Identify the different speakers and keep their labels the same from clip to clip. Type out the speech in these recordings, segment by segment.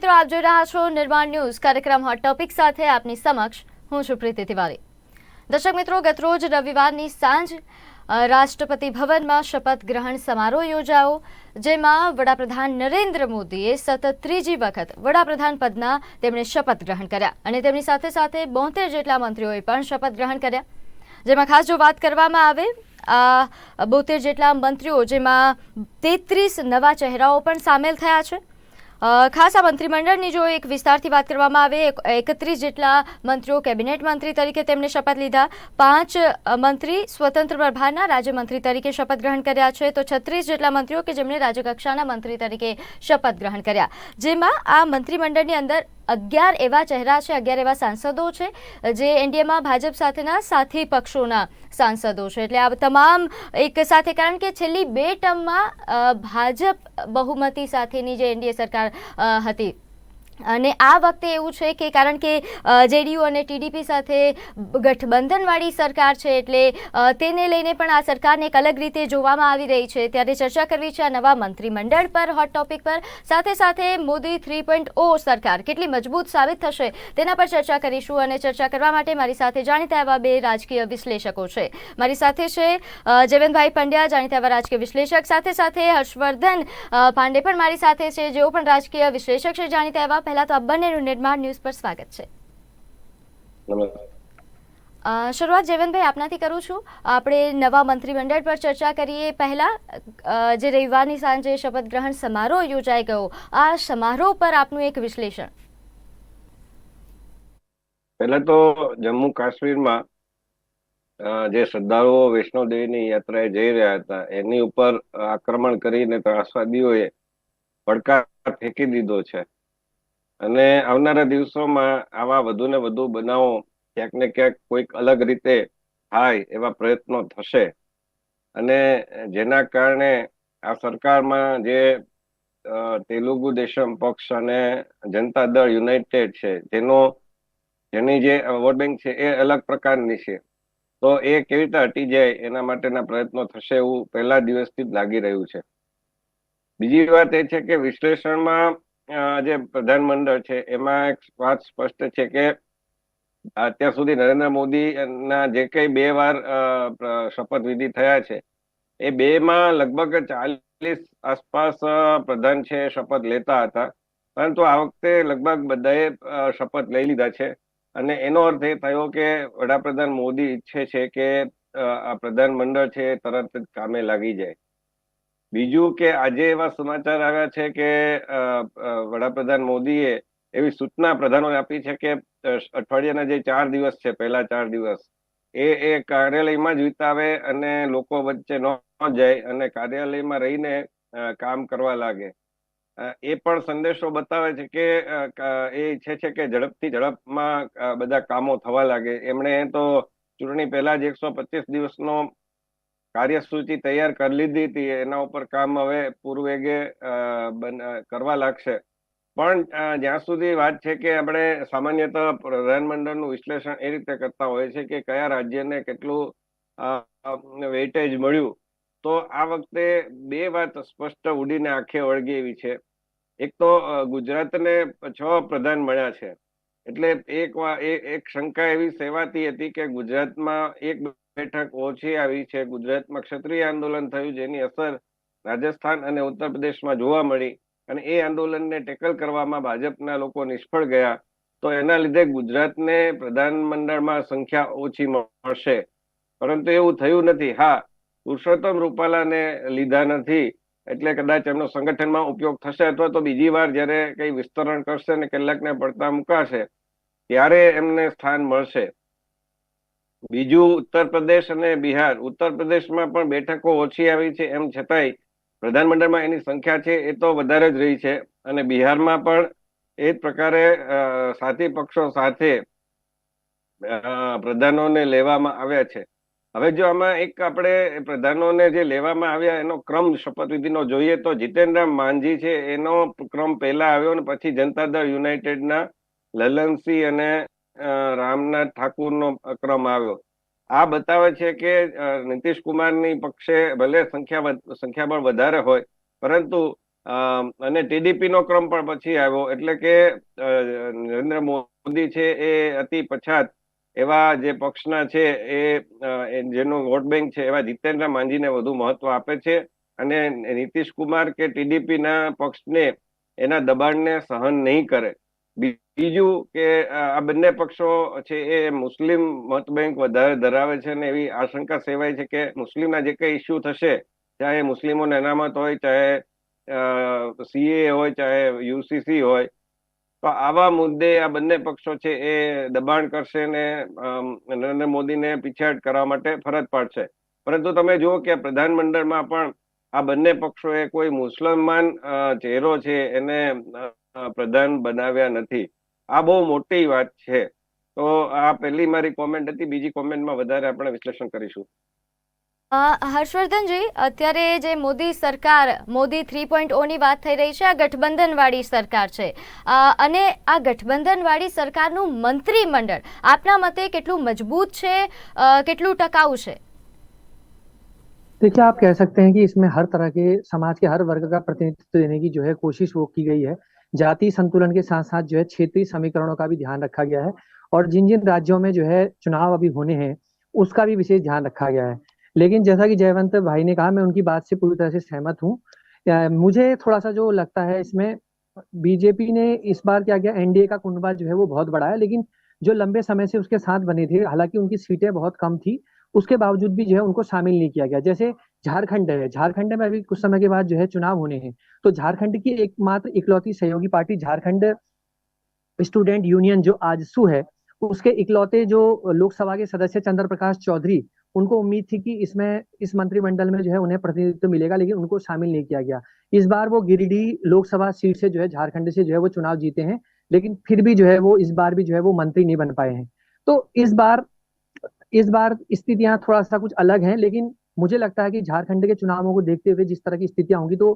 Speaker 1: મિત્રો, આપ જોઈ રહ્યા છો નિર્માણ ન્યૂઝ. કાર્યક્રમ હોટ ટોપિક સાથે આપની સમક્ષ હું છું પ્રીતિ તિવારી. દર્શક મિત્રો, ગતરોજ રવિવારની સાંજ રાષ્ટ્રપતિ ભવનમાં શપથ ગ્રહણ સમારોહ યોજાયો, જેમાં વડાપ્રધાન નરેન્દ્ર મોદીએ સતત ત્રીજી વખત વડાપ્રધાન પદના તેમણે શપથ ગ્રહણ કર્યા અને તેમની સાથે સાથે બોતેર જેટલા મંત્રીઓએ પણ શપથ ગ્રહણ કર્યા. જેમાં ખાસ જો વાત કરવામાં આવે, આ બોતેર જેટલા મંત્રીઓ જેમાં તેત્રીસ નવા ચહેરાઓ પણ સામેલ થયા છે. ખાસ આ મંત્રીમંડળની જો એક વિસ્તારથી વાત કરવામાં આવે એકત્રીસ જેટલા મંત્રીઓ કેબિનેટ મંત્રી તરીકે તેમણે શપથ લીધા. પાંચ મંત્રી સ્વતંત્ર પ્રભારના રાજ્યમંત્રી તરીકે શપથ ગ્રહણ કર્યા છે. તો છત્રીસ જેટલા મંત્રીઓ કે જેમણે રાજ્યકક્ષાના મંત્રી તરીકે શપથ ગ્રહણ કર્યા. જેમાં આ મંત્રીમંડળની અંદર અગિયાર એવા ચહેરા છે, અગિયાર એવા સાંસદો છે, જે એનડીએમાં ભાજપ સાથેના સાથી પક્ષોના સાંસદો છે. એટલે આ તમામ એક સાથે, કારણ કે છેલ્લી બે ટર્મમાં ભાજપ બહુમતી સાથેની જે એનડીએ સરકાર હતી. અને આ વખતે એવું છે કે કારણ કે જેડીયુ અને ટીડીપી સાથે ગઠબંધનવાળી સરકાર છે એટલે તેને લઈને પણ આ સરકારને એક અલગ રીતે જોવામાં આવી રહી છે. ત્યારે ચર્ચા કરવી છે આ નવા મંત્રીમંડળ પર હોટ ટોપિક પર. સાથે સાથે મોદી થ્રી પોઈન્ટ ઓ સરકાર કેટલી મજબૂત સાબિત થશે તેના પર ચર્ચા કરીશું અને ચર્ચા કરવા માટે મારી સાથે જાણીતા એવા બે રાજકીય વિશ્લેષકો છે. મારી સાથે છે જયવંતભાઈ પંડ્યા, જાણીતા એવા રાજકીય વિશ્લેષક. સાથે સાથે હર્ષવર્ધન પાંડે પણ મારી સાથે છે. જેઓ પણ રાજકીય વિશ્લેષક છે, જાણીતા એવા પહેલા તો બંનેનું નિર્માણ ન્યૂઝ પર સ્વાગત છે. શરૂઆત જેવનભાઈ આપનાથી કરું છું. આપણે નવા મંત્રીમંડળ પર ચર્ચા કરીએ. પહેલા જે રવિવારની સાંજે શપથ ગ્રહણ સમારોહ યોજાઈ ગયો. આ સમારોહ પર આપનું એક વિશ્લેષણ.
Speaker 2: પહેલા તો જમ્મુ કાશ્મીરમાં જે શ્રદ્ધાળુઓ વૈષ્ણોદેવીની યાત્રાએ જઈ રહ્યા હતા એની ઉપર આક્રમણ કરીને ત્રાસવાદીઓએ પડકાર ફેંકી દીધો છે. અને આવનારા દિવસોમાં આવા વધુ ને વધુ બનાવો ક્યાંક ને ક્યાંક કોઈક અલગ રીતે થાય એવા પ્રયત્નો થશે. અને જેના કારણે આ સરકારમાં જે તેલુગુ દેશમ પક્ષ અને જનતા દળ યુનાઇટેડ છે જેનો જેની જે વોટ બેંક છે એ અલગ પ્રકારની છે. તો એ કેવી રીતે હટી જાય એના માટેના પ્રયત્નો થશે એવું પહેલા દિવસથી જ લાગી રહ્યું છે. બીજી વાત એ છે કે વિશ્લેષણમાં જે પ્રધાનમંડળ છે, એમાં એક વાત સ્પષ્ટ છે કે અત્યાર સુધી નરેન્દ્ર મોદી ના જે કઈ બે વાર શપથ વિધિ થયા છે, એ બે માં લગભગ ચાલીસ આસપાસ પ્રધાન છે, શપથ લેતા હતા. પરંતુ આ વખતે લગભગ બધાએ શપથ લઈ લીધા છે. અને એનો અર્થ એ થયો કે વડાપ્રધાન મોદી ઈચ્છે છે કે આ પ્રધાન મંડળ છે તરત જ કામે લાગી જાય. બીજું કે આજે એવા સમાચાર આવ્યા છે કે વડાપ્રધાન મોદીએ એવી સૂચના પ્રધાનોને આપી છે કે અઠવાડિયાના જે ચાર દિવસ છે, પહેલા ચાર દિવસ, એ એ કાર્યાલયમાં જ વિતાવે અને લોકો વચ્ચે ન જાય અને કાર્યાલયમાં રહીને કામ કરવા લાગે. એ પણ સંદેશો બતાવે છે કે એ ઈચ્છે છે કે ઝડપથી ઝડપમાં બધા કામો થવા લાગે. એમણે તો ચૂંટણી પહેલા જ એકસો પચીસ દિવસનો કાર્યસૂચિ તૈયાર કરી લીધી હતી. એના ઉપર કામ હવે પૂરવેગે કરવા લાગશે. પણ જ્યાં સુધી વાત છે કે આપણે સામાન્યત પ્રધાનમંડળનું વિશ્લેષણ એ રીતે કરતા હોય છે કે કયા રાજ્યને કેટલું વેઇટેજ મળ્યું, તો આ વખતે બે વાત સ્પષ્ટ ઉડીને આંખે વળગી એવી છે. એક તો ગુજરાતને છ પ્રધાન મળ્યા છે. એટલે એક એક શંકા એવી સેવાતી હતી કે ગુજરાતમાં એક બેઠક ઓછી આવી છે. ગુજરાતમાં ક્ષત્રિય આંદોલન થયું, જેની અસર રાજસ્થાન અને ઉત્તર પ્રદેશમાં જોવા મળી અને એ આંદોલનને ટેકલ કરવામાં ભાજપના લોકો નિષ્ફળ ગયા. તો એના લીધે ગુજરાતને પ્રધાનમંડળમાં સંખ્યા ઓછી મળશે. પરંતુ એવું થયું નથી. હા, પુરુષોત્તમ રૂપાલાને લીધા નથી. એટલે કદાચ એમનો સંગઠનમાં ઉપયોગ થશે અથવા તો બીજી વાર જ્યારે કઈ વિસ્તરણ કરશે ને કેટલાકને પડતા મુકાશે, ત્યારે એમને સ્થાન મળશે. બીજું ઉત્તર પ્રદેશ અને બિહાર. ઉત્તર પ્રદેશમાં પણ બેઠકો ઓછી આવી છે, એમ છતાંય પ્રધાનમંડળમાં એની સંખ્યા છે એ તો વધારે જ રહી છે. અને બિહારમાં પણ એ જ પ્રકારે સાથી પક્ષો સાથે પ્રધાનોને લેવામાં આવ્યા છે. હવે જો આમાં એક આપણે પ્રધાનોને જે લેવામાં આવ્યા એનો ક્રમ શપથવિધિનો જોઈએ તો જીતેન્દ્ર માંઝી છે એનો ક્રમ પહેલા આવ્યો અને પછી જનતા દળ યુનાઇટેડના લલનસિંહ અને રામનાથ ઠાકુરનો ક્રમ આવ્યો. આ બતાવે છે કે નીતિશ કુમારની પક્ષે ભલે સંખ્યા સંખ્યાબળ વધારે હોય, પરંતુ અને ટીડીપી નો ક્રમ પણ પછી આવ્યો. એટલે કે નરેન્દ્ર મોદી છે એ અતિ પછાત એવા જે પક્ષના છે એ જેનો વોટ બેંક છે એવા જીતેન્દ્ર માંઝીને વધુ મહત્વ આપે છે. અને નીતિશ કુમાર કે ટીડીપી ના પક્ષને એના દબાણને સહન નહીં કરે. બીજું કે આ બંને પક્ષો છે એ મુસ્લિમ મત બેંક વધારે ધરાવે છે અને એવી આશંકા સેવાય છે કે મુસ્લિમના જે કઈ ઇસ્યુ થશે, ચાહે મુસ્લિમોને અનામત હોય, ચાહે સીએ હોય, ચાહે યુસીસી હોય, તો આવા મુદ્દે આ બંને પક્ષો છે એ દબાણ કરશે ને નરેન્દ્ર મોદીને પીછેહટ કરવા માટે ફરજ પાડશે. પરંતુ તમે જુઓ કે પ્રધાનમંડળમાં પણ આ બંને પક્ષોએ કોઈ મુસલમાન ચહેરો છે એને પ્રધાન બનાવ્યા નથી આ બહુ મોટી વાત છે તો આ પહેલી મારી કોમેન્ટ હતી બીજી કોમેન્ટમાં વધારે આપણે વિશ્લેષણ કરીશું
Speaker 1: અ, હર્ષવર્ધનજી અત્યારે જે મોદી સરકાર મોદી થ્રી પોઈન્ટ ઓની વાત થઈ રહી છે આ ગઠબંધનવાળી સરકાર છે અ, અને આ ગઠબંધનવાળી સરકારનું મંત્રીમંડળ આપના મતે કેટલું મજબૂત છે અ, કેટલું ટકાઉ છે
Speaker 3: देखिए आप कह सकते हैं कि इसमें हर तरह के समाज के हर वर्ग का प्रतिनिधित्व देने की जो है कोशिश वो की गई है जाति संतुलन के साथ साथ जो है क्षेत्रीय समीकरणों का भी ध्यान रखा गया है और जिन जिन राज्यों में जो है चुनाव अभी होने हैं, उसका भी विशेष ध्यान रखा गया है। लेकिन जैसा कि जयवंत भाई ने कहा, मैं उनकी बात से पूरी तरह से सहमत हूँ। मुझे थोड़ा सा जो लगता है इसमें, बीजेपी ने इस बार क्या किया, एनडीए का कुंभा जो है वो बहुत बड़ा है लेकिन जो लंबे समय से उसके साथ बने थे, हालाँकि उनकी सीटें बहुत कम थी, उसके बावजूद भी जो है उनको शामिल नहीं किया गया। जैसे झारखंड है। झारखंड में अभी कुछ समय के बाद जो है चुनाव होने हैं। तो झारखंड की एकमात्र इकलौती सहयोगी पार्टी झारखंड स्टूडेंट यूनियन जो आजसू है, उसके इकलौते जो लोकसभा के सदस्य चंद्र प्रकाश चौधरी, उनको उम्मीद थी कि इसमें, इस मंत्रिमंडल में जो है उन्हें प्रतिनिधित्व मिलेगा, लेकिन उनको शामिल नहीं किया गया। इस बार वो गिरिडीह लोकसभा सीट से जो है, झारखंड से जो है वो चुनाव जीते हैं, लेकिन फिर भी जो है वो, इस बार भी जो है वो मंत्री नहीं बन पाए हैं। तो इस बार इस बार स्थितियाँ थोड़ा सा कुछ अलग हैं, लेकिन मुझे लगता है कि झारखंड के चुनावों को देखते हुए जिस तरह की स्थितियाँ होंगी तो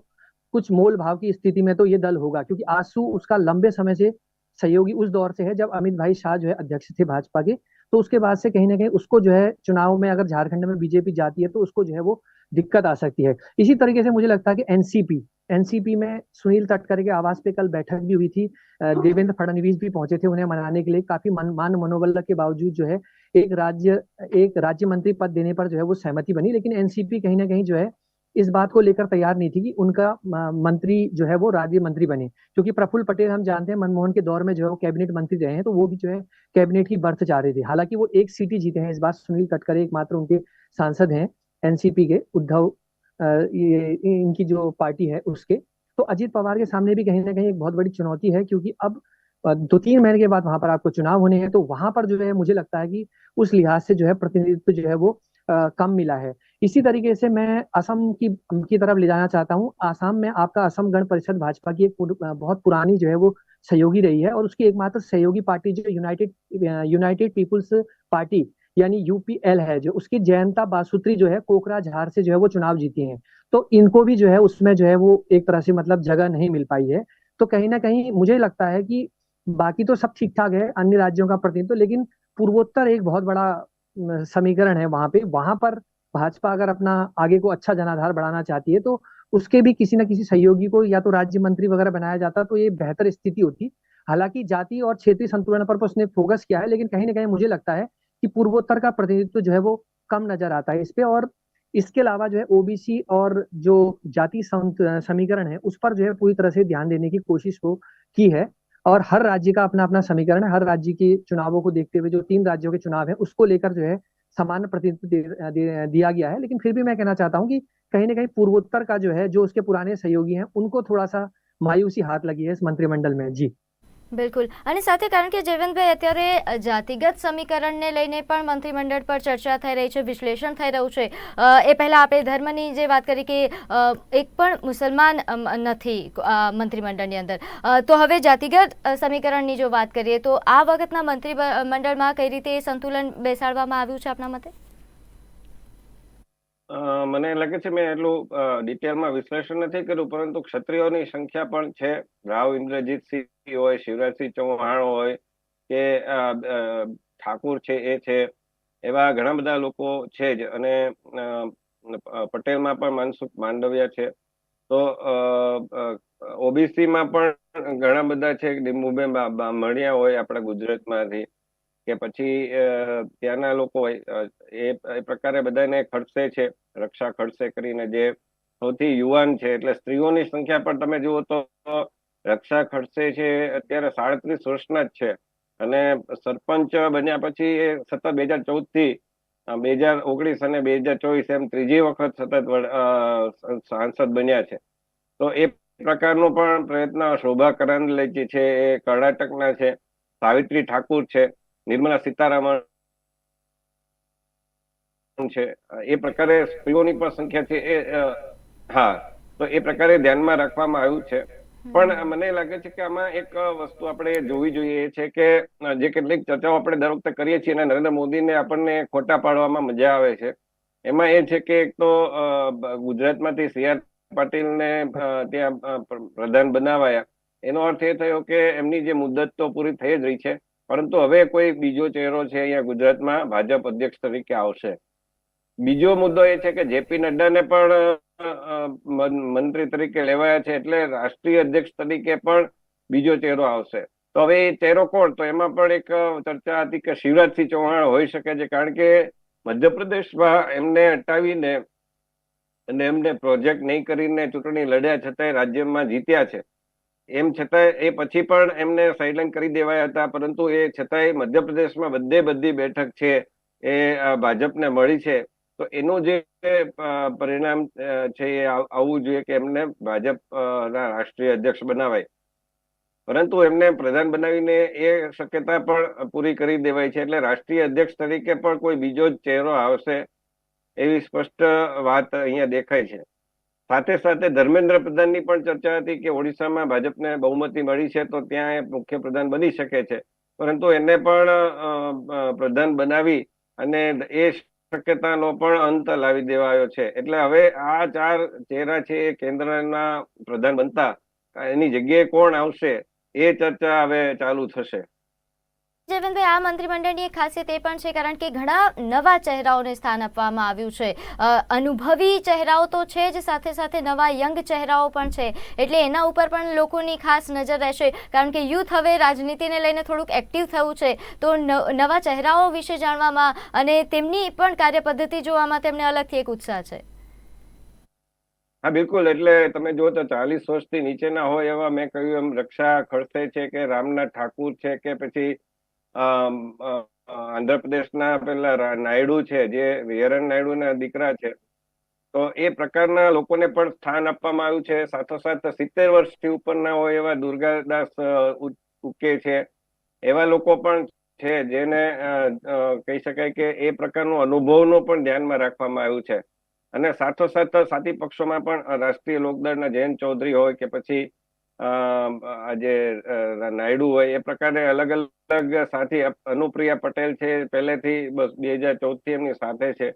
Speaker 3: कुछ मोल भाव की स्थिति में तो ये दल होगा क्योंकि आसू उसका लंबे समय से सहयोगी उस दौर से है जब अमित भाई शाह जो है अध्यक्ष थे भाजपा के तो उसके बाद से कहीं ना कहीं उसको जो है चुनाव में अगर झारखंड में बीजेपी जाती है तो उसको जो है वो दिक्कत आ सकती है। इसी तरीके से मुझे लगता है कि एनसीपी एनसीपी में सुनील तटकरे के आवास पे कल बैठक भी हुई थी देवेंद्र फडणवीस भी पहुँचे थे उन्हें मनाने के लिए काफ़ी मन, मान मनोबल के बावजूद जो है एक राज्य एक राज्य मंत्री पद देने पर जो है वो सहमति बनी, लेकिन एनसीपी कहीं ना कहीं जो है इस बात को लेकर तैयार नहीं थी कि उनका मंत्री जो है वो राज्य मंत्री बने। क्योंकि प्रफुल्ल पटेल हम जानते हैं, मनमोहन के दौर में जो है वो कैबिनेट मंत्री रहे हैं तो वो भी जो है कैबिनेट की बर्थ चाह रहे थे। हालाँकि वो एक सीट ही जीते हैं, इस बार सुनील तटकरे एकमात्र उनके सांसद हैं एनसीपी के, उद्धव ये, इनकी जो पार्टी है उसके। तो अजीत पवार के सामने भी कहीं ना कहीं एक बहुत बड़ी चुनौती है, क्योंकि अब दो तीन महीने के बाद वहाँ पर आपको चुनाव होने हैं तो वहाँ पर जो है मुझे लगता है कि उस लिहाज से जो है प्रतिनिधित्व जो है वो अ, कम मिला है। इसी तरीके से मैं असम की की तरफ़ ले जाना चाहता हूँ। आसाम में आपका असम गण परिषद भाजपा की एक बहुत पुरानी जो है वो सहयोगी रही है और उसकी एकमात्र सहयोगी पार्टी जो यूनाइटेड यूनाइटेड पीपुल्स पार्टी यानी यूपीएल है जो उसकी जयंता बासुत्री जो है कोकराझार से जो है वो चुनाव जीती हैं। तो इनको भी जो है उसमें जो है वो एक तरह से मतलब जगह नहीं मिल पाई है। तो कहीं ना कहीं मुझे लगता है कि बाकी तो सब ठीक ठाक है अन्य राज्यों का प्रतिनिधित्व लेकिन पूर्वोत्तर एक बहुत बड़ा समीकरण है वहाँ पे। वहाँ पर भाजपा अगर अपना आगे को अच्छा जनाधार बढ़ाना चाहती है तो उसके भी किसी न किसी सहयोगी को या तो राज्य मंत्री वगैरह बनाया जाता तो ये बेहतर स्थिति होती। हालाँकि जाति और क्षेत्रीय संतुलन पर उसने फोकस किया है, लेकिन कहीं ना कहीं मुझे लगता है कि पूर्वोत्तर का प्रतिनिधित्व जो है वो कम नज़र आता है इस पे। और इसके अलावा जो है ओबीसी और जो जाति समीकरण है, उस पर जो है पूरी तरह से ध्यान देने की कोशिश को की है। और हर राज्य का अपना अपना समीकरण है। हर राज्य के चुनावों को देखते हुए जो तीन राज्यों के चुनाव है, उसको लेकर जो है सामान्य प्रतिनिधित्व दिया गया है। लेकिन फिर भी मैं कहना चाहता हूँ कि कहीं ना कहीं पूर्वोत्तर का जो है, जो उसके पुराने सहयोगी हैं, उनको थोड़ा सा मायूसी हाथ लगी है इस मंत्रिमंडल में। जी।
Speaker 1: બિલકુલ. અને સાથે કારણ કે જયવંતભાઈ અત્યારે જાતિગત સમીકરણને લઈને પણ મંત્રીમંડળ પર ચર્ચા થઈ રહી છે, વિશ્લેષણ થઈ રહ્યું છે. એ પહેલાં આપણે ધર્મની જે વાત કરી કે એક પણ મુસલમાન નથી મંત્રીમંડળની અંદર. તો હવે જાતિગત સમીકરણની જો વાત કરીએ તો આ વખતના મંત્રી મંડળમાં કઈ રીતે સંતુલન બેસાડવામાં આવ્યું છે આપના મતે?
Speaker 2: અ, મને લાગે છે મેં એટલું ડિટેલમાં વિશ્લેષણ નથી કર્યું પરંતુ ક્ષત્રિયોની સંખ્યા પણ છે. રાવ ઇન્દ્રજીતસિંહ હોય શિવરાજસિંહ ચૌહાણ હોય કે અ, અ, ઠાકુર છે એ છે એવા ઘણા બધા લોકો છે જ. અને અ, અ, પટેલમાં પણ મનસુખ માંડવિયા છે. તો અ ઓબીસીમાં પણ ઘણા બધા છે. ડિમ્બુબેન બા- હોય આપણા ગુજરાતમાંથી. કે પછી ત્યાંના લોકો એ પ્રકારે બધાને ખર્ચે છે, રક્ષા ખર્ચે કરીને જે સૌથી યુવાન છે, એટલે સ્ત્રીઓની સંખ્યા પણ તમે જુઓ તો રક્ષા ખર્ચે છે અત્યારે સાડત્રીસ વર્ષના જ છે. અને સરપંચ બન્યા પછી એ સતત બે હજાર ચૌદથી બે હજાર ઓગણીસ અને બે હજાર ચોવીસ એમ ત્રીજી વખત સતત સાંસદ બન્યા છે. તો એ પ્રકારનો પણ પ્રયત્ન શોભા કરંદલે છે એ કર્ણાટકના છે, સાવિત્રી ઠાકુર છે. નિર્મલા સીતારામન છે. એ પ્રકારે સ્ત્રીઓની પણ સંખ્યા છે. એ હા તો એ પ્રકારે ધ્યાનમાં રાખવામાં આવ્યું છે. પણ મને લાગે છે કે આમાં એક વસ્તુ આપણે જોવી જોઈએ એ છે કે જે કેટલીક ચર્ચાઓ આપણે દર વખતે કરીએ છીએ અને નરેન્દ્ર મોદીને આપણને ખોટા પાડવામાં મજા આવે છે. એમાં એ છે કે એક તો ગુજરાતમાંથી સી આર પાટીલને ત્યાં પ્રધાન બનાવાયા. એનો અર્થ એ થયો કે એમની જે મુદત તો પૂરી થઈ જ રહી છે. પરંતુ હવે કોઈ બીજો ચહેરો છે અહીંયા ગુજરાતમાં ભાજપ અધ્યક્ષ તરીકે આવશે. બીજો મુદ્દો એ છે કે જેપી નડ્ડાને પણ મંત્રી તરીકે લેવાયા છે એટલે રાષ્ટ્રીય અધ્યક્ષ તરીકે પણ બીજો ચહેરો આવશે. તો હવે એ ચહેરો કોણ? તો એમાં પણ એક ચર્ચા હતી કે શિવરાજસિંહ ચૌહાણ હોઈ શકે છે, કારણ કે મધ્યપ્રદેશમાં એમને હટાવીને અને એમને પ્રોજેક્ટ નહીં કરીને ચૂંટણી લડ્યા છતાંય રાજ્યમાં જીત્યા છે. એમ છતાંય એ પછી પણ એમને સાઇડલાઇન કરી દેવાયા હતા, પરંતુ એ છતાંય મધ્યપ્રદેશમાં બધે બધી બેઠક છે એ ભાજપને મળી છે. તો એનું જે પરિણામ છે એ આવવું જોઈએ કે એમને ભાજપ ના રાષ્ટ્રીય અધ્યક્ષ બનાવાય. પરંતુ એમને પ્રધાન બનાવીને એ શક્યતા પણ પૂરી કરી દેવાય છે. એટલે રાષ્ટ્રીય અધ્યક્ષ તરીકે પણ કોઈ બીજો જ ચહેરો આવશે એવી સ્પષ્ટ વાત અહીંયા દેખાય છે. સાથે સાથે ધર્મેન્દ્ર પ્રધાનની પણ ચર્ચા હતી કે ઓડિશામાં ભાજપને બહુમતી મળી છે તો ત્યાં એ મુખ્ય પ્રધાન બની શકે છે. પરંતુ એને પણ પ્રધાન બનાવી અને એ શક્યતાનો પણ અંત લાવી દેવાયો છે. એટલે હવે આ ચાર ચહેરા છે એ કેન્દ્રના પ્રધાન બનતા, એની જગ્યાએ કોણ આવશે એ ચર્ચા હવે ચાલુ થશે.
Speaker 1: જયવંતભાઈ આ મંત્રીમંડળની એક ખાસિયત એ પણ છે, કારણ કે ઘણા નવા ચહેરાઓને સ્થાન આપવામાં આવ્યું છે. અનુભવી ચહેરાઓ તો છે જ, સાથે સાથે નવા યંગ ચહેરાઓ પણ છે. એટલે એના ઉપર પણ લોકોની ખાસ નજર રહેશે, કારણ કે યુથ હવે રાજનીતિને લઈને થોડુંક એક્ટિવ થયું છે. તો નવા ચહેરાઓ વિશે જાણવામાં અને તેમની પણ કાર્યપદ્ધતિ જોવામાં તેમને અલગથી એક ઉત્સાહ છે.
Speaker 2: હા, બિલકુલ. એટલે તમે જો તો ચાલીસ વર્ષથી નીચેના હોય એવા મેં કહ્યું એમ રક્ષા ખડસે છે કે રામનાથ ઠાકુર છે કે પછી આંધ્રપ્રદેશના પેલા નાયડુ છે, જે વીરન નાયડુના દીકરા છે, તો એ પ્રકારના લોકોને પણ સ્થાન આપવામાં આવ્યું છે. સાથોસાથ સિત્તેર વર્ષથી ઉપરના હોય એવા દુર્ગાદાસ ઉકે છે. એવા લોકો પણ છે જેને કહી શકાય કે એ પ્રકારનો અનુભવનો પણ ધ્યાનમાં રાખવામાં આવ્યું છે. અને સાથોસાથ સાથી પક્ષોમાં પણ રાષ્ટ્રીય લોકદળના જયંત ચૌધરી હોય કે પછી આજે નાયડુ હોય, એ પ્રકારે અલગ અલગ સાથી અનુપ્રિયા પટેલ છે, પહેલેથી બસ બે હજાર ચૌદથી એમની સાથે છે.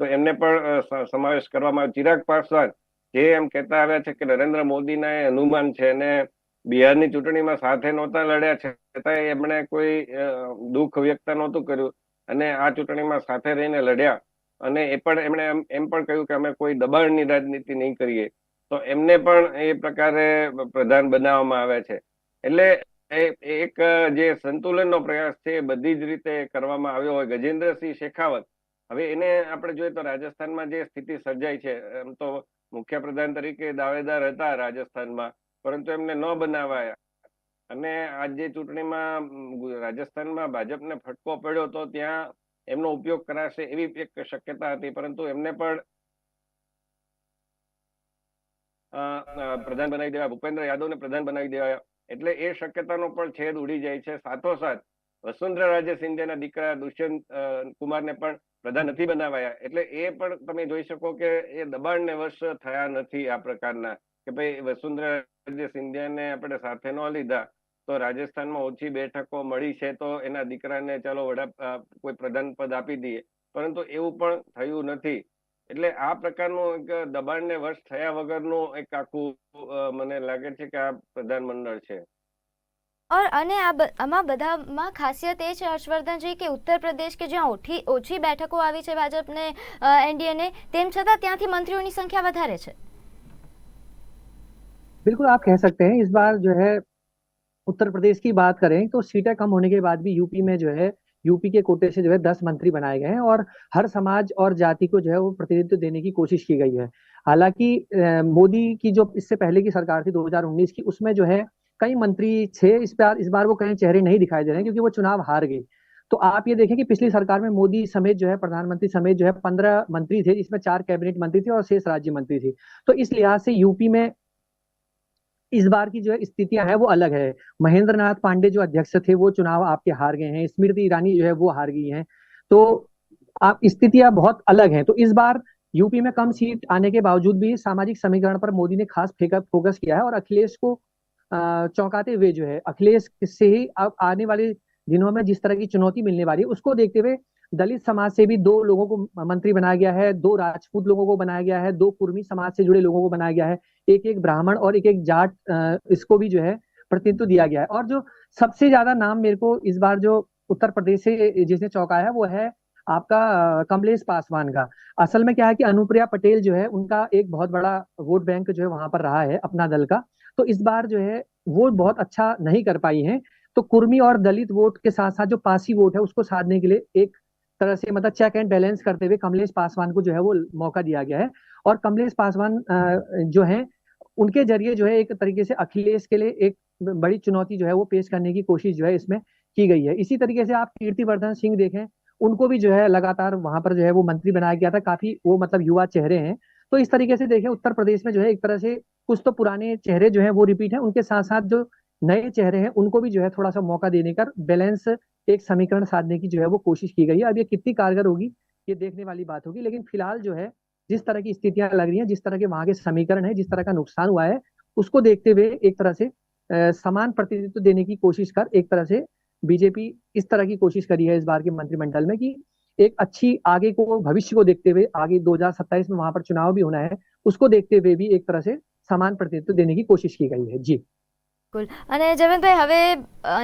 Speaker 2: તો એમને પણ સમાવેશ કરવામાં આવ્યો. ચિરાગ પાસવાન જે એમ કહેતા આવ્યા છે કે નરેન્દ્ર મોદીના એ હનુમાન છે અને બિહારની ચૂંટણીમાં સાથે નહોતા લડ્યા છે છતાંય એમણે કોઈ દુઃખ વ્યક્ત નહોતું કર્યું અને આ ચૂંટણીમાં સાથે રહીને લડ્યા. અને એ પણ એમણે એમ એમ પણ કહ્યું કે અમે કોઈ દબાણની રાજનીતિ નહીં કરીએ. તો એમને પણ એ પ્રકારે પ્રધાન બનાવવામાં આવે છે. એટલે એક જે સંતુલનનો પ્રયાસ છે બધી જ રીતે કરવામાં આવ્યો હોય. ગજેન્દ્રસિંહ શેખાવત, હવે એને આપણે જોઈએ તો રાજસ્થાનમાં જે સ્થિતિ સર્જાઈ છે, એમ તો મુખ્ય પ્રધાન તરીકે દાવેદાર હતા રાજસ્થાનમાં, પરંતુ એમને ન બનાવાયા. અને આજ જે ચૂંટણીમાં રાજસ્થાનમાં ભાજપને ફટકો પડ્યો તો ત્યાં એમનો ઉપયોગ કરાશે એવી એક શક્યતા હતી, પરંતુ એમને પણ પ્રધાન બનાવી દેવા ભૂપેન્દ્ર યાદવને પ્રધાન બનાવી દેવાયા. એટલે એ શક્યતાનો પણ છેદ ઉડી જાય છે. સાથોસાથ, વસુંધરા રાજે સિંધિયાના દીકરા દુષ્યંત કુમારને પણ પ્રધાન નથી બનાવાયા. એટલે એ પણ તમે જોઈ શકો કે એ દબાણને વર્ષ થયા નથી આ પ્રકારના. કે ભાઈ, વસુંધરા રાજે સિંધિયાને આપણે સાથે ન લીધા, તો રાજસ્થાનમાં ઓછી બેઠકો મળી છે તો એના દીકરાને ચાલો વડા કોઈ પ્રધાન પદ આપી દઈએ. પરંતુ એવું પણ થયું નથી. એટલે આ પ્રકારનું એક દબાણને વશ થયા વગરનું એક આખું અ, મને લાગે છે કે આ પ્રધાનમંડળ છે
Speaker 1: ઓર અને આ બ- આમાં બધામાં ખાસિયત એ છે હર્ષવર્ધનજી કે ઉત્તર પ્રદેશ કે જ્યાં ઓછી ઓછી બેઠકો આવી છે ભાજપને એનડીએને તેમ છતાં ત્યાંથી મંત્રીઓની સંખ્યા વધારે છે
Speaker 3: बिल्कुल आप कह सकते हैं इस बार जो है उत्तर प्रदेश की बात करें तो सीटें कम होने के बाद भी यूपी में जो है यूपी के कोटे से जो है दस मंत्री बनाए गए हैं और हर समाज और जाति को जो है वो प्रतिनिधित्व देने की कोशिश की गई है। हालाँकि मोदी की जो इससे पहले की सरकार थी 2019 की, उसमें जो है कई मंत्री थे, इस बार इस बार वो कई चेहरे नहीं दिखाई दे रहे हैं क्योंकि वो चुनाव हार गई तो आप ये देखें कि पिछली सरकार में मोदी समेत जो है, प्रधानमंत्री समेत जो है पंद्रह मंत्री थे, जिसमें चार कैबिनेट मंत्री थे और शेष राज्य मंत्री थे। तो इस लिहाज से यूपी में इस बार की जो है स्थितियाँ हैं वो अलग है। महेंद्र नाथ पांडे जो अध्यक्ष थे, वो चुनाव आपके हार गए हैं। स्मृति ईरानी जो है वो हार गई हैं। तो आप, स्थितियाँ बहुत अलग हैं। तो इस बार यूपी में कम सीट आने के बावजूद भी सामाजिक समीकरण पर मोदी ने खास फोकस किया है और अखिलेश को चौंकाते हुए जो है, अखिलेश से ही अब आने वाले दिनों में जिस तरह की चुनौती मिलने वाली है, उसको देखते हुए दलित समाज से भी दो लोगों को मंत्री बनाया गया है, दो राजपूत लोगों को बनाया गया है, दो कुर्मी समाज से जुड़े लोगों को बनाया गया है। एक एक ब्राह्मण और एक एक जाट इसको भी जो है प्रतिनिधित्व दिया गया है। और जो सबसे ज़्यादा नाम मेरे को इस बार जो उत्तर प्रदेश से जिसने चौंकाया है, वो है आपका कमलेश पासवान का। असल में क्या है कि अनुप्रिया पटेल जो है, उनका एक बहुत बड़ा वोट बैंक जो है वहाँ पर रहा है अपना दल का। तो इस बार जो है, वो बहुत अच्छा नहीं कर पाई है। तो कुर्मी और दलित वोट के साथ साथ जो पासी वोट है, उसको साधने के लिए एक तरह से मतलब चेक एंड बैलेंस करते हुए कमलेश पासवान को जो है वो मौका दिया गया है। और कमलेश पासवान जो है, उनके ज़रिए जो है एक तरीके से अखिलेश के लिए एक बड़ी चुनौती जो है वो पेश करने की कोशिश जो है इसमें की गई है। इसी तरीके से आप कीर्तिवर्धन सिंह देखें, उनको भी जो है लगातार वहाँ पर जो है वो मंत्री बनाया गया था, काफ़ी वो मतलब युवा चेहरे हैं। तो इस तरीके से देखें, उत्तर प्रदेश में जो है एक तरह से कुछ तो पुराने चेहरे जो है वो रिपीट है, उनके साथ साथ जो नए चेहरे हैं, उनको भी जो है थोड़ा सा मौका देने का बैलेंस एक समीकरण साधने की जो है वो कोशिश की गई है। अब ये कितनी कारगर होगी, ये देखने वाली बात होगी। लेकिन फ़िलहाल जो है, जिस तरह की स्थितियाँ लग रही हैं, जिस तरह के वहाँ के समीकरण है, जिस तरह का नुकसान हुआ है, उसको देखते हुए एक तरह से समान प्रतिनिधित्व देने की कोशिश कर, एक तरह से बीजेपी इस तरह की कोशिश करी है इस बार के मंत्रिमंडल में कि एक अच्छी आगे को, भविष्य को देखते हुए आगे 2027 में वहाँ पर चुनाव भी होना है, उसको देखते हुए भी एक तरह से समान प्रतिनिधित्व देने की कोशिश की गई है। जी।
Speaker 1: બિલકુલ. અને જયવંતભાઈ હવે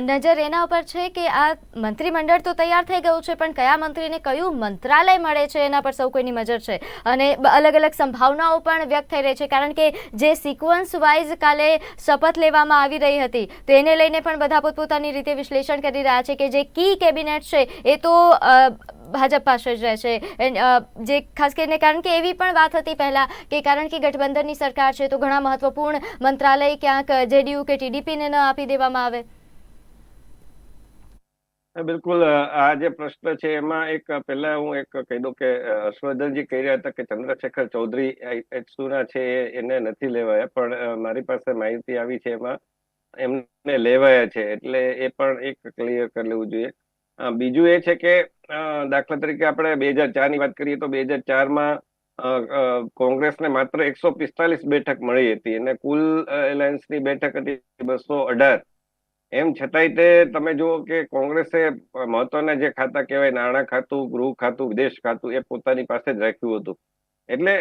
Speaker 1: નજર એના ઉપર છે કે આ મંત્રીમંડળ તો તૈયાર થઈ ગયું છે, પણ કયા મંત્રીને કયું મંત્રાલય મળે છે એના પર સૌ કોઈની નજર છે? અને અલગ અલગ સંભાવનાઓ પણ વ્યક્ત થઈ રહી છે, કારણ કે જે સિક્વન્સ વાઇઝ કાલે શપથ લેવામાં આવી રહી હતી, તો એને લઈને પણ બધા પોતપોતાની રીતે વિશ્લેષણ કરી રહ્યા છે કે જે કી કેબિનેટ છે, એ તો ભાજપ પાસે જ રહેશે. જે ખાસ કરીને કારણ કે એવી પણ વાત હતી પહેલા કે કારણ કે ગઠબંધનની સરકાર છે તો ઘણા મહત્વપૂર્ણ મંત્રાલય ક્યાંક જેડીયુ કે ટીડીપીને ન આપી દેવામાં આવે.
Speaker 2: બિલકુલ આ જે પ્રશ્ન છે એમાં એક પહેલા હું એક કહી દઉં કે હર્ષવર્ધનજી કહી રહ્યા હતા કે ચંદ્રશેખર ચૌધરી એચસુના છે એને નથી લેવાયા, પણ મારી પાસે માહિતી આવી છે એમાં. એમને લેવાયા છે, એટલે એ પણ એક ક્લિયર કરી લેવું જોઈએ. બીજું એ છે કે દાખલા તરીકે આપણે બે હજાર ચારની વાત કરીએ તો બે હજાર ચારમાં કોંગ્રેસને માત્ર એકસો પિસ્તાલીસ બેઠક મળી હતી અને કુલ એલાયન્સની બેઠક હતી બસો અઢાર. એમ છતાંય તે તમે જુઓ કે કોંગ્રેસે મહત્વના જે ખાતા કહેવાય, નાણાં ખાતું, ગૃહ ખાતું, વિદેશ ખાતું, એ પોતાની પાસે જ રાખ્યું હતું. એટલે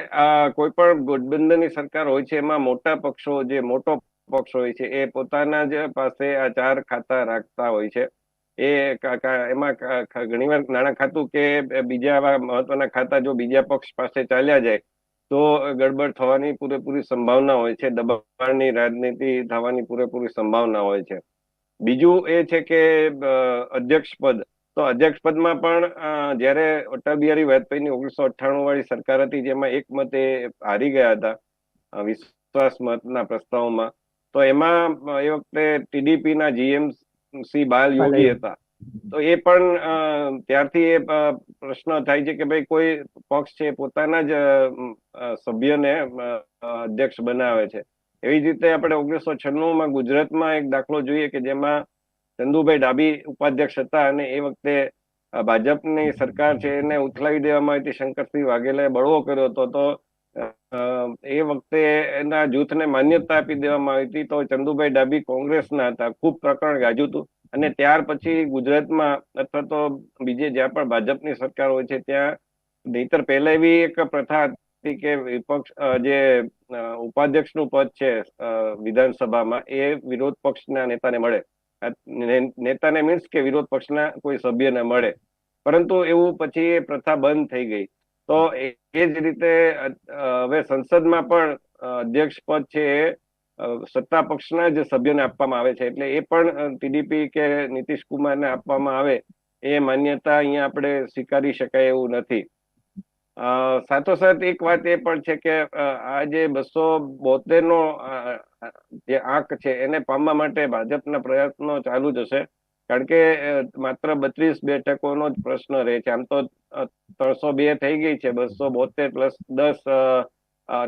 Speaker 2: કોઈ પણ ગઠબંધનની સરકાર હોય છે, એમાં મોટા પક્ષો જે મોટો પક્ષ હોય છે, એ પોતાના જ પાસે આ ચાર ખાતા રાખતા હોય છે. એ એમાં ઘણીવાર નાણાં ખાતું કે બીજા આવા મહત્વના ખાતા જો બીજા પક્ષ પાસે ચાલ્યા જાય, તો ગડબડ થવાની પૂરેપૂરી સંભાવના હોય છે, દબાણની રાજનીતિ થવાની પૂરેપૂરી સંભાવના હોય છે. બીજું એ છે કે અધ્યક્ષ પદ. તો અધ્યક્ષ પદમાં પણ જ્યારે અટલ બિહારી વાજપેયીની ઓગણીસો અઠ્ઠાણું વાળી સરકાર હતી, જેમાં એક મતે હારી ગયા હતા વિશ્વાસ મતના પ્રસ્તાવમાં, તો એમાં એ વખતે ટીડીપી ના જીએમ સી બાલ યોગી હતા. તો એ પણ ત્યારથી એ પ્રશ્ન થાય છે કે ભાઈ કોઈ પક્ષ છે પોતાના જ સભ્યને અધ્યક્ષ બનાવે છે. એવી જ રીતે આપણે ઓગણીસો છન્નું માં ગુજરાતમાં એક દાખલો જોઈએ કે જેમાં ચંદુભાઈ ડાબી ઉપાધ્યક્ષ હતા અને એ વખતે ભાજપની સરકાર છે એને ઉથલાવી દેવામાં આવી હતી. શંકરસિંહ વાઘેલાએ બળવો કર્યો હતો. તો એ વખતે એના જૂથને માન્યતા આપી દેવામાં આવી હતી તો ચંદુભાઈ ડાબી કોંગ્રેસના હતા, ખૂબ પ્રકરણ ગાજ્યું હતું. અને ત્યાર પછી ગુજરાતમાં અથવા તો બીજે જ્યાં પણ ભાજપની સરકાર હોય છે, ત્યાં નહીતર પહેલા એવી એક પ્રથા હતી કે વિપક્ષ જે ઉપાધ્યક્ષનું પદ છે વિધાનસભામાં, એ વિરોધ પક્ષના નેતાને મળે. નેતાને મીન્સ કે વિરોધ પક્ષના કોઈ સભ્યને મળે. પરંતુ એવું પછી એ પ્રથા બંધ થઈ ગઈ. તો એ જ રીતે હવે સંસદમાં પણ અધ્યક્ષ પદ છે એ સત્તા પક્ષના જ સભ્યોને આપવામાં આવે છે. એટલે એ પણ ટીડીપી કે નીતિશ કુમારને આપવામાં આવે એ માન્યતા અહીંયા આપણે સ્વીકારી શકાય એવું નથી. સાથોસાથ એક વાત એ પણ છે કે આ જે બસો બોતેર નો જે આંક છે એને પામવા માટે ભાજપના પ્રયત્નો ચાલુ જ હશે. કારણ કે માત્ર બત્રીસ બેઠકોનો જ પ્રશ્ન રહે છે. આમ તો ત્રણસો બે થઈ ગઈ છે, બસો બોતેર પ્લસ દસ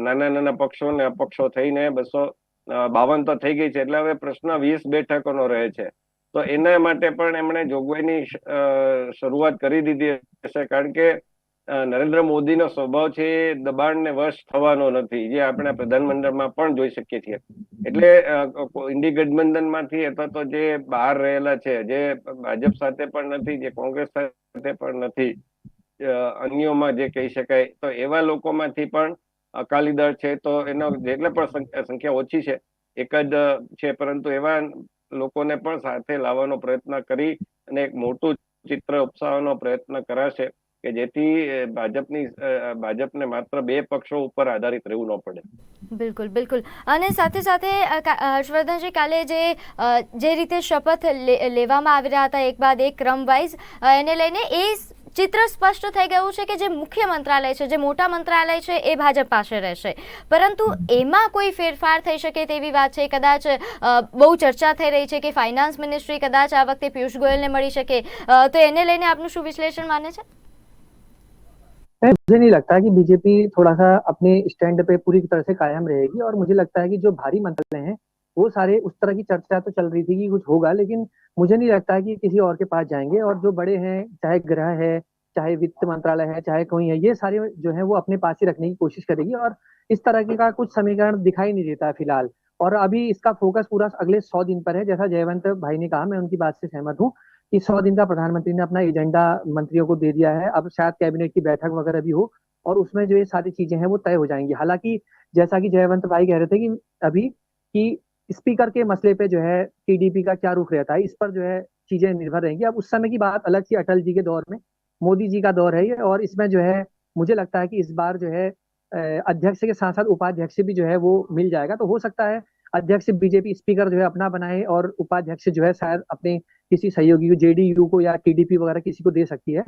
Speaker 2: નાના નાના પક્ષો ને અપક્ષો થઈને બસો બાવન તો થઈ ગઈ છે. એટલે હવે પ્રશ્ન વીસ બેઠકોનો રહે છે. તો એના માટે પણ એમણે જોગવાઈની શરૂઆત કરી દીધી હશે. કારણ કે નરેન્દ્ર મોદીનો સ્વભાવ છે દબાણને વશ થવાનો નથી, જે આપણે પ્રધાનમંડળમાં પણ જોઈ શકીએ છીએ. એટલે ઇન્ડી ગઠબંધનમાંથી અથવા તો જે બહાર રહેલા છે, જે ભાજપ સાથે પણ નથી, જે કોંગ્રેસ સાથે પણ નથી અન્યોમાં જે કહી શકાય, તો એવા લોકોમાંથી પણ અકાલી દળ છે, તો એનો જેટલે પણ સંખ્યા ઓછી છે, એક જ છે, પરંતુ એવા લોકોને પણ સાથે લાવવાનો પ્રયત્ન કરી અને એક મોટું ચિત્ર ઉપસાવવાનો પ્રયત્ન કરાશે. કે જેથી ભાજપની ભાજપને માત્ર બે પક્ષો ઉપર આધારિત રહેવું ન પડે.
Speaker 1: બિલકુલ બિલકુલ. અને સાથે સાથે હર્ષવર્ધનજી કાલે જે જે રીતે શપથ લેવામાં આવી રહ્યા હતા એક બાદ એક ક્રમ વાઇઝ એને લઈને એ ચિત્ર સ્પષ્ટ થઈ ગયું છે કે જે મુખ્ય મંત્રાલય છે, જે મોટા મંત્રાલય છે, એ ભાજપ પાસે રહેશે. પરંતુ એમાં કોઈ ફેરફાર થઈ શકે તેવી વાત છે? કદાચ બહુ ચર્ચા થઈ રહી છે કે ફાઇનાન્સ મિનિસ્ટ્રી કદાચ આ વખતે પિયુષ ગોયલને મળી શકે. તો એને લઈને આપનું શું વિશ્લેષણ માને છે?
Speaker 3: मुझे नहीं लगता कि बीजेपी थोड़ा सा अपने स्टैंड पे पूरी तरह से कायम रहेगी और मुझे लगता है कि जो भारी मंत्रालय हैं, वो सारे उस तरह की चर्चा तो चल रही थी कि कुछ होगा, लेकिन मुझे नहीं लगता कि किसी और के पास जाएँगे और जो बड़े हैं, चाहे गृह है, चाहे वित्त मंत्रालय है, चाहे कोई है, ये सारे जो है वो अपने पास ही रखने की कोशिश करेगी और इस तरह के का कुछ समीकरण दिखाई नहीं देता फ़िलहाल। और अभी इसका फोकस पूरा अगले सौ दिन पर है, जैसा जयवंत भाई ने कहा, मैं उनकी बात से सहमत हूँ। कि सौ दिन का प्रधानमंत्री ने अपना एजेंडा मंत्रियों को दे दिया है। अब शायद कैबिनेट की बैठक वगैरह भी हो और उसमें जो ये सारी चीज़ें हैं वो तय हो जाएँगी। हालाँकि जैसा कि जयवंत भाई कह रहे थे कि अभी कि स्पीकर के मसले पे जो है टीडीपी का क्या रुख रहता है, इस पर जो है चीज़ें निर्भर रहेंगी। अब उस समय की बात अलग थी अटल जी के दौर में। मोदी जी का दौर है ये और इसमें जो है मुझे लगता है कि इस बार जो है अध्यक्ष के साथ साथ उपाध्यक्ष भी जो है वो मिल जाएगा। तो हो सकता है अध्यक्ष बीजेपी स्पीकर जो है अपना बनाए और उपाध्यक्ष जो है शायद अपने किसी सहयोगी को, जेडीयू को या टीडीपी वगैरह किसी को दे सकती है।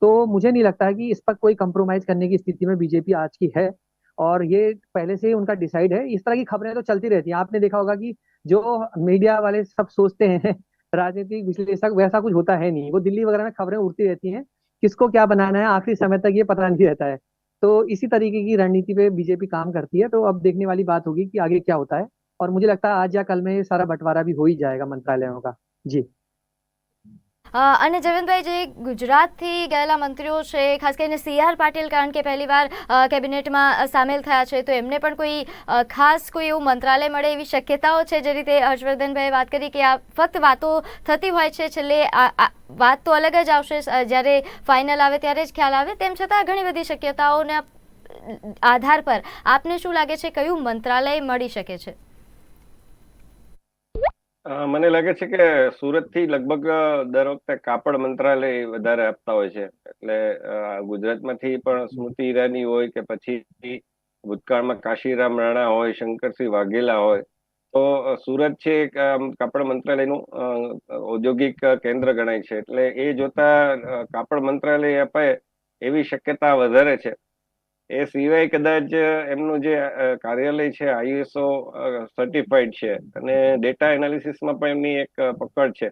Speaker 3: तो मुझे नहीं लगता है कि इस पर कोई कंप्रोमाइज करने की स्थिति में बीजेपी आज की है। और ये पहले से ही उनका डिसाइड है। इस तरह की खबरें तो चलती रहती हैं। आपने देखा होगा कि जो मीडिया वाले सब सोचते हैं, राजनीतिक विश्लेषक, वैसा कुछ होता है नहीं। वो दिल्ली वगैरह में खबरें उड़ती रहती हैं, किसको क्या बनाना है, आखिरी समय तक ये पता नहीं रहता है। तो इसी तरीके की रणनीति पे बीजेपी काम करती है। तो अब देखने वाली बात होगी कि आगे क्या होता है। और मुझे लगता है आज या कल में सारा बंटवारा भी हो ही जाएगा मंत्रालयों का। जी।
Speaker 1: અને જયવંતભાઈ જે ગુજરાતથી ગયેલા મંત્રીઓ છે, ખાસ કરીને સી આર પાટીલ, કારણ કે પહેલીવાર કેબિનેટમાં સામેલ થયા છે, તો એમને પણ કોઈ ખાસ કોઈ એવું મંત્રાલય મળે એવી શક્યતાઓ છે, જે રીતે હર્ષવર્ધનભાઈએ વાત કરી કે આ ફક્ત વાતો થતી હોય છે, છેલ્લે વાત તો અલગ જ આવશે જ્યારે ફાઇનલ આવે ત્યારે જ ખ્યાલ આવે, તેમ છતાં ઘણી બધી શક્યતાઓના આધાર પર આપને શું લાગે છે, કયું મંત્રાલય મળી શકે છે?
Speaker 2: મને લાગે છે કે સુરતથી લગભગ દર વખતે કાપડ મંત્રાલય વધારે આપતા હોય છે. એટલે ગુજરાતમાંથી પણ સ્મૃતિ ઈરાની હોય કે પછી ભૂતકાળમાં કાશીરામ રાણા હોય શંકરસિંહ વાઘેલા હોય તો સુરત છે એક કાપડ મંત્રાલયનું ઔદ્યોગિક કેન્દ્ર ગણાય છે. એટલે એ જોતા કાપડ મંત્રાલય અપાય એવી શક્યતા વધારે છે. એ સિવાય કદાચ એમનું જે કાર્યાલય છે આઈએસઓ સર્ટિફાઈડ છે અને ડેટા એનાલિસિસમાં પણ એમની એક પકડ છે.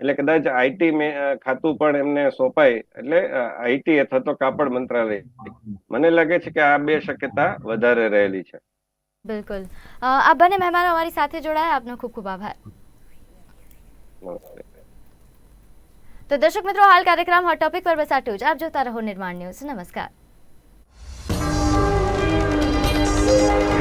Speaker 2: એટલે કદાચ આઈટી ખાતું પણ એમને સોંપાય. એટલે આઈટી અથવા તો કાપડ મંત્રાલય. મને લાગે છે કે આ બે શક્યતા વધારે રહેલી છે.
Speaker 1: બિલકુલ. આ બંને મહેમાનો અમારી સાથે જોડાયા. આપનો ખૂબ ખૂબ આભાર. તો દર્શક મિત્રો હાલ કાર્યક્રમ હોટ ટોપિક પર બસ આટલું જ આપ જોતા રહો નિર્માણ ન્યૂઝ. નમસ્કાર. Thank you.